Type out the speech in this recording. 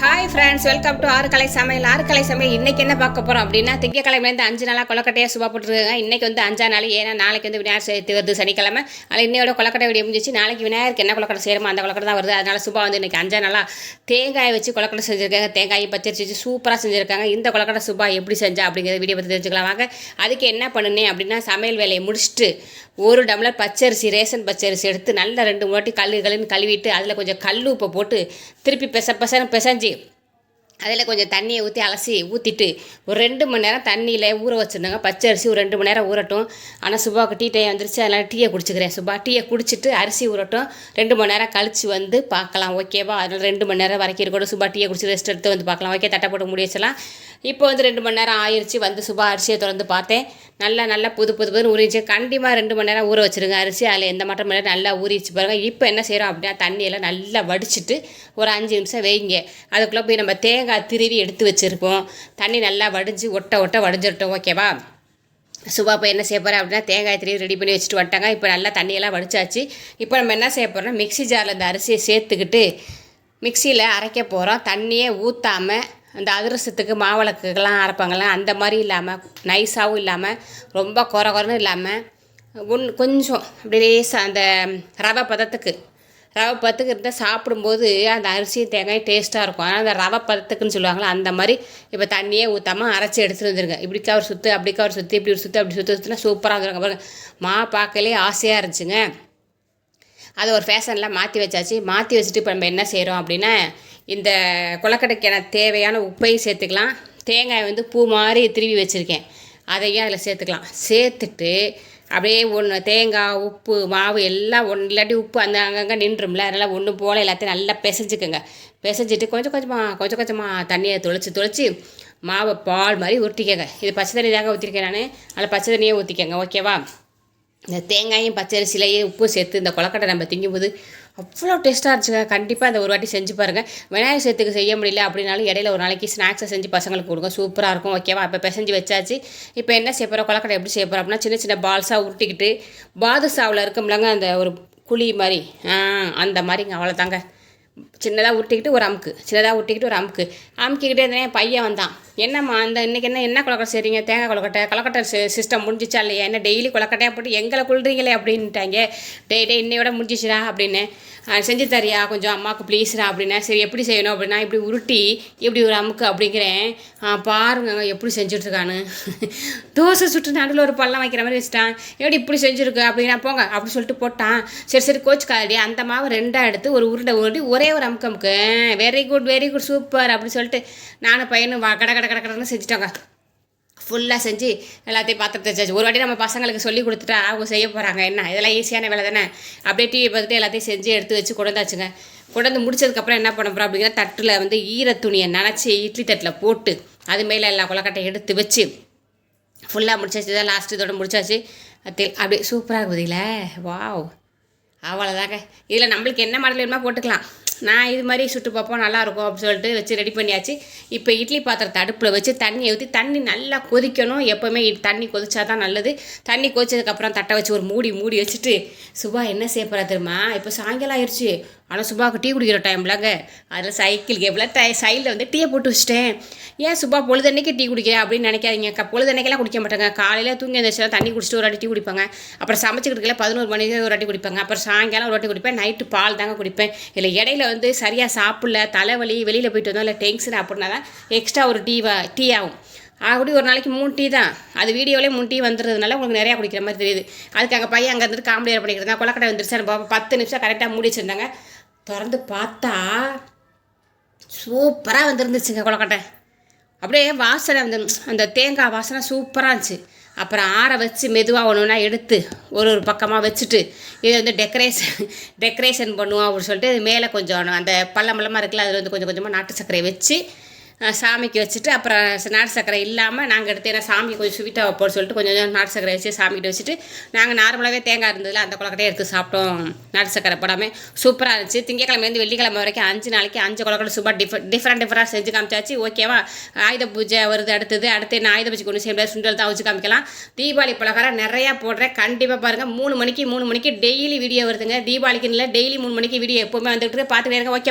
Hi friends welcome to ஆறு கலை சமையல். ஆறு கலை சமையல் இன்னைக்கு என்ன பார்க்க போகிறோம் அப்படின்னா திங்கக்கிழமைலேருந்து அஞ்சு நாளாக கொலக்கட்டையாக சுபா போட்டுருக்காங்க. இன்னைக்கு வந்து அஞ்சா நாள் ஏன்னா நாளைக்கு வந்து விநாயகர் சதுர்த்தி வருது சனிக்கிழமை. அதில் இன்னையோட கொலக்கட்டை விடிய முடிஞ்சிச்சு. நாளைக்கு விநாயகருக்கு என்ன கொலக்கட்டை செய்யணுமோ அந்த கொலக்கட்டை தான் வருது. அதனால் சுபா வந்து இன்னைக்கு அஞ்சா நாளாக தேங்காயை வச்சு கொலக்கட்டை செஞ்சுருக்காங்க. தேங்காயை பச்சரிசி வச்சு சூப்பராக செஞ்சுருக்காங்க. இந்த கொலக்கட்டை சுபா எப்படி செஞ்சா அப்படிங்கிறத வீடியோ பற்றி தெரிஞ்சுக்கலாம். வாங்க அதுக்கு என்ன பண்ணுனேன் அப்படின்னா சமையல் வேலையை முடிச்சுட்டு ஒரு டம்ளர் பச்சரிசி ரேஷன் பச்சரிசி எடுத்து நல்லா ரெண்டு மூணு வாட்டி கல்லு கல்லுன்னு கழுவிட்டு அதில் கொஞ்சம் கல் உப்பை போட்டு திருப்பி பெச பெசன்னு பெசஞ்சு அதில் கொஞ்சம் தண்ணியை ஊற்றி அலசி ஊற்றிட்டு ஒரு ரெண்டு மணி நேரம் தண்ணியில் ஊற வச்சுருந்தாங்க. பச்சை அரிசி ஒரு ரெண்டு மணி நேரம் ஊறட்டும். ஆனால் சுபாவுக்கு டீ டைம் வந்துருச்சு. அதனால் டீயை குடிச்சிக்கிறேன். சுபா டீயை குடிச்சிட்டு அரிசி ஊறட்டும். ரெண்டு மணி நேரம் கழித்து வந்து பார்க்கலாம். ஓகேவா அதனால் ரெண்டு மணி நேரம் வரைக்கும் இருக்கட்டும். சுபா டீயை குடிச்சு ரெஸ்ட் எடுத்து வந்து பார்க்கலாம். ஓகே தட்டை போட்டு முடிச்சலாம் இப்போ வந்து ரெண்டு மணி நேரம் ஆயிடுச்சு வந்து சுபா அரிசியை திறந்து பார்த்தேன். நல்லா நல்லா புது புது புதுன்னு ஊறிச்சு கண்டிப்பாக ரெண்டு மணி நேரம் ஊற வச்சுருங்க அரிசி. அதில் எந்த மாற்றம் இல்லை. நல்லா ஊறிச்சு பாருங்கள் இப்போ என்ன செய்கிறோம் அப்படின்னா தண்ணியெல்லாம் நல்லா வடிச்சிட்டு ஒரு அஞ்சு நிமிஷம் வைங்க. அதுக்குள்ளே போய் நம்ம தேங்காய் தேங்காய் திருவி எடுத்து வச்சுருப்போம். தண்ணி நல்லா வடிஞ்சு ஒட்ட ஒட்ட வடிஞ்சிருட்டோம். ஓகேவா சுபா இப்போ என்ன செய்ய போகிறேன் அப்படின்னா தேங்காய் திருவி ரெடி பண்ணி வச்சுட்டு வந்துட்டாங்க. இப்போ நல்லா தண்ணியெல்லாம் வடிச்சாச்சு. இப்போ நம்ம என்ன செய்ய போகிறோம்னா மிக்ஸி ஜாரில் இந்த அரிசியை சேர்த்துக்கிட்டு மிக்சியில் அரைக்க போகிறோம் தண்ணியே ஊற்றாமல் அந்த அதிரசத்துக்கு மாவிளக்குக்கெல்லாம் அரைப்பாங்கள்ல அந்த மாதிரி இல்லாமல் நைஸாகவும் இல்லாமல் ரொம்ப குறை குறைன்னு இல்லாமல் ஒன் கொஞ்சம் அப்படியே அந்த ரவை பதத்துக்கு ரவை பத்துக்கு இருந்தால் சாப்பிடும்போது அந்த அரிசியும் தேங்காயும் டேஸ்ட்டாக இருக்கும். ஆனால் அந்த ரவை பத்துக்குன்னு சொல்லுவாங்களே அந்த மாதிரி இப்போ தண்ணியே ஊற்றாமல் அரைச்சி எடுத்துகிட்டு வந்துருங்க. இப்படிக்கா ஒரு சுற்று அப்படிக்கா ஒரு சுற்று இப்படி ஒரு சுற்று அப்படி சுற்று சுற்றுனா சூப்பராக வந்துருங்க. பாருங்க. மா பார்க்கலே ஆசையாக இருந்துச்சுங்க. அதை ஒரு ஃபேஷனில் மாற்றி வச்சாச்சு. மாற்றி வச்சுட்டு இப்போ நம்ம என்ன செய்கிறோம் அப்படின்னா இந்த கொலக்கட்டைக்கான தேவையான உப்பையும் சேர்த்துக்கலாம். தேங்காய் வந்து பூ மாதிரி திருவி வச்சுருக்கேன். அதையும் அதில் சேர்த்துக்கலாம். சேர்த்துட்டு அப்படியே ஒன்று தேங்காய் உப்பு மாவு எல்லாம் ஒன்று இல்லாட்டி உப்பு அந்த அங்கங்கே நின்றும்ல. அதனால் ஒன்று போல் எல்லாத்தையும் நல்லா பிசைஞ்சுக்கோங்க. பிசைஞ்சிட்டு கொஞ்சம் கொஞ்சமாக கொஞ்சம் கொஞ்சமாக தண்ணியை தொளிச்சு தொளிச்சு மாவை பால் மாதிரி உருட்டிக்கோங்க இது பச்சை தண்ணி தாங்க ஊற்றிருக்கேன் நான். அதில் பச்சை தண்ணியே ஊற்றிக்கோங்க ஓகேவா? இந்த தேங்காயும் பச்சரிசிலையே உப்பு சேர்த்து இந்த கொலக்கட்டை நம்ம திங்கும்போது அவ்வளோ டேஸ்ட்டாக இருந்துச்சுங்க. கண்டிப்பாக அந்த ஒரு வாட்டி செஞ்சு பாருங்கள் விநாயகர் சதுர்த்திக்கு செய்ய முடியல அப்படின்னாலும் இடையில ஒரு நாளைக்கு ஸ்நாக்ஸை செஞ்சு பசங்களுக்கு கொடுங்க. சூப்பராக இருக்கும் ஓகேவா இப்போ பிசைஞ்சு வச்சாச்சு. இப்போ என்ன செய்ய போகிறோம் கொலக்கட்டை எப்படி செய்ய போகிறோம் அப்படின்னா சின்ன சின்ன பால்ஸாக உருட்டிக்கிட்டு பாதுஷாவில் இருக்கும்லங்க அந்த ஒரு குழி மாதிரி. ஆ அந்த மாதிரிங்க அவ்வளோதாங்க சின்னதாக உருட்டிக்கிட்டு ஒரு அமுக்கு சின்னதாக உருட்டிக்கிட்டு ஒரு அமுக்கு. அமுக்கிக்கிட்டே இருந்தேன் என் பையன் வந்தான். என்னம்மா அந்த இன்றைக்கி என்ன என்ன கொலக்கட்டை செய்கிறீங்க தேங்காய் கொலக்கட்டை கொலக்கட்டை சிஸ்டம் முடிஞ்சிச்சா இல்லையா? என்ன டெய்லி கொலக்கட்டையாக போட்டு எங்களை கொள்றீங்களே அப்படின்ட்டாங்க. டே டே இன்னையோட முடிஞ்சிச்சுடா அப்படின்னு. செஞ்சு தரியா கொஞ்சம் அம்மாவுக்கு ப்ளீஸ்டா அப்படின்னா. சரி எப்படி செய்யணும் அப்படின்னா இப்படி உருட்டி இப்படி ஒரு அமுக்கு அப்படிங்கிறேன். பாருங்க எப்படி செஞ்சுட்ருக்கான்னு. தோசை சுட்டு நடுவில் ஒரு பள்ளம் வைக்கிற மாதிரி வச்சுட்டான். எப்படி இப்படி செஞ்சுருக்கு? அப்படின்னா போங்க அப்படி சொல்லிட்டு போட்டான். சரி சரி கோச்சுக்காதடி. அந்த மாவு ரெண்டாக எடுத்து ஒரு உருண்டை உருட்டி ஒரே ஒரு அமுக்கு very good very good super அப்படின்னு சொல்லிட்டு நானும் பையனும் வா கட கட கட கடன்னு செஞ்சுட்டோங்க. ஃபுல்லாக செஞ்சு எல்லாத்தையும் பாத்திரத்தை வச்சாச்சு. ஒரு வாட்டி நம்ம பசங்களுக்கு சொல்லி கொடுத்துட்டா அவங்க செய்ய போகிறாங்க என்ன இதெல்லாம் ஈஸியான வேலை தானே? அப்படியே டிவி பார்த்துட்டு எல்லாத்தையும் செஞ்சு எடுத்து வச்சு கொண்டாச்சுங்க கொண்டாந்து முடிச்சதுக்கப்புறம் என்ன பண்ண போகிறோம் அப்படிங்கிற தட்டில் வந்து ஈர துணியை நனைச்சி இட்லி தட்டில் போட்டு அது மேலே எல்லா கொலக்கட்டையும் எடுத்து வச்சு ஃபுல்லாக முடிச்சாச்சு. தான் லாஸ்ட்டு இதோட முடிச்சாச்சு. அது அப்படியே சூப்பராக இருக்குதுல்ல வாவ் அவ்வளோதாங்க இதில் நம்மளுக்கு என்ன மாடல் வேணுமா போட்டுக்கலாம். நான் இது மாதிரி சுட்டு பார்ப்போம் நல்லாயிருக்கும் அப்படின்னு சொல்லிட்டு வச்சு ரெடி பண்ணியாச்சு. இப்போ இட்லி பாத்திரத்தை அடுப்பில் வச்சு தண்ணியை ஊற்றி தண்ணி நல்லா கொதிக்கணும். எப்போவுமே தண்ணி கொதிச்சா தான் நல்லது. தண்ணி கொதிச்சதுக்கப்புறம் தட்டை வச்சு ஒரு மூடி மூடி வச்சுட்டு சுபா என்ன செய்ய போகிறா தெரியுமா? இப்போ சாயங்காலம் ஆயிடுச்சு ஆனால் சுபாவுக்கு டீ குடிக்கிற டைம்லாங்க அதில் சைக்கிள் கேப்பில் டை சைடில் வந்து டீயை போட்டு வச்சிட்டேன். ஏன் சுபா பொழுதன்னைக்கு டீ குடிக்கிறேன் அப்படின்னு நினைக்காதீங்க. க பொழுதன்னைக்கெல்லாம் குடிக்க மாட்டாங்க. காலையில் தூங்கி எழுந்திரிச்சா தண்ணி குடிச்சிட்டு ஒரு வாட்டி டீ குடிப்பாங்க. அப்புறம் சமைச்சிக்கிட்டு பதினோரு மணிக்கு ஒரு வாட்டி குடிப்பாங்க. அப்புறம் சாயங்காலம் ஒரு வாட்டி குடிப்பேன். நைட்டு பால் தாங்க குடிப்பேன். இல்லை இடையில வந்து சரியாக சாப்பிடல தலைவலி வெளியில் போயிட்டு வந்தோம் இல்லை டென்ஷன் அப்படின்னா தான் எக்ஸ்ட்ரா ஒரு டீ டீ ஆகும். அப்படி ஒரு நாளைக்கு மூணு டீ தான். அது வீடியோவிலே மூணு டீ வந்துடுறதுனால உங்களுக்கு நிறையா குடிக்கிற மாதிரி தெரியுது. அதுக்கு அங்கே பையன் அங்கே இருந்துட்டு காமெடி பண்ணிக்கிறது தான் கொலக்கடை வந்துருச்சு. பாப்பா பத்து நிமிஷம் கரெக்டாக மூடி வச்சுருந்தாங்க. திறந்து பார்த்தா சூப்பராக வந்துருந்துச்சுங்க கொலக்கட்டை அப்படியே வாசனை வந்து அந்த தேங்காய் வாசனை சூப்பராக இருந்துச்சு. அப்புறம் ஆற வச்சு மெதுவாக ஒன்று ஒன்றா எடுத்து ஒரு ஒரு பக்கமாக வச்சுட்டு இது வந்து டெக்கரேஷன் டெக்கரேஷன் பண்ணுவோம் அப்படின்னு சொல்லிட்டு மேலே கொஞ்சம் அந்த பள்ளம் பள்ளமாக இருக்குல்ல அதில் வந்து கொஞ்சம் கொஞ்சமாக நாட்டு சர்க்கரையை வச்சு சாமிக்கு வச்சுட்டு அப்புறம் நாட்டு சக்கரை இல்லாமல் நாங்கள் எடுத்து ஏன்னா சாமி கொஞ்சம் ஸ்வீட்டாக போட சொல்லிட்டு கொஞ்சம் கொஞ்சம் நாட்டு சக்கரை வச்சு சாமிக்கிட்ட வச்சுட்டு நாங்கள் நார்மலாகவே தேங்காய் இருந்ததில்ல அந்த கொலக்கட்டையை எடுத்து சாப்பிட்டோம். நாட்டு சக்கரை போடாமல் சூப்பராக இருந்துச்சு. திங்கக்கிழமைலேருந்து வெள்ளிக்கிழமை வரைக்கும் அஞ்சு நாளைக்கு அஞ்சு குளக்கட்டை சூப்பராக டிஃபர் டிஃப்ரெண்ட் டிஃப்ரெண்டாக செஞ்சு காமிச்சாச்சு. ஓகேவா ஆயுத பூஜை வருது அடுத்தது. அடுத்து நான் ஆயுத பூஜைக்கு ஒன்று செய்ய சுண்டல் தான் வச்சு காமிக்கலாம். தீபாவளி பலகாரம் நிறையா போடுறேன். கண்டிப்பாக பாருங்கள் மூணு மணிக்கு மூணு மணிக்கு டெய்லி வீடியோ வருதுங்க. தீபாவளிக்கு இல்லை டெய்லி மூணு மணிக்கு வீடியோ எப்போவுமே வந்துட்டு பார்த்துட்டு பார்த்துட்டே ஓகே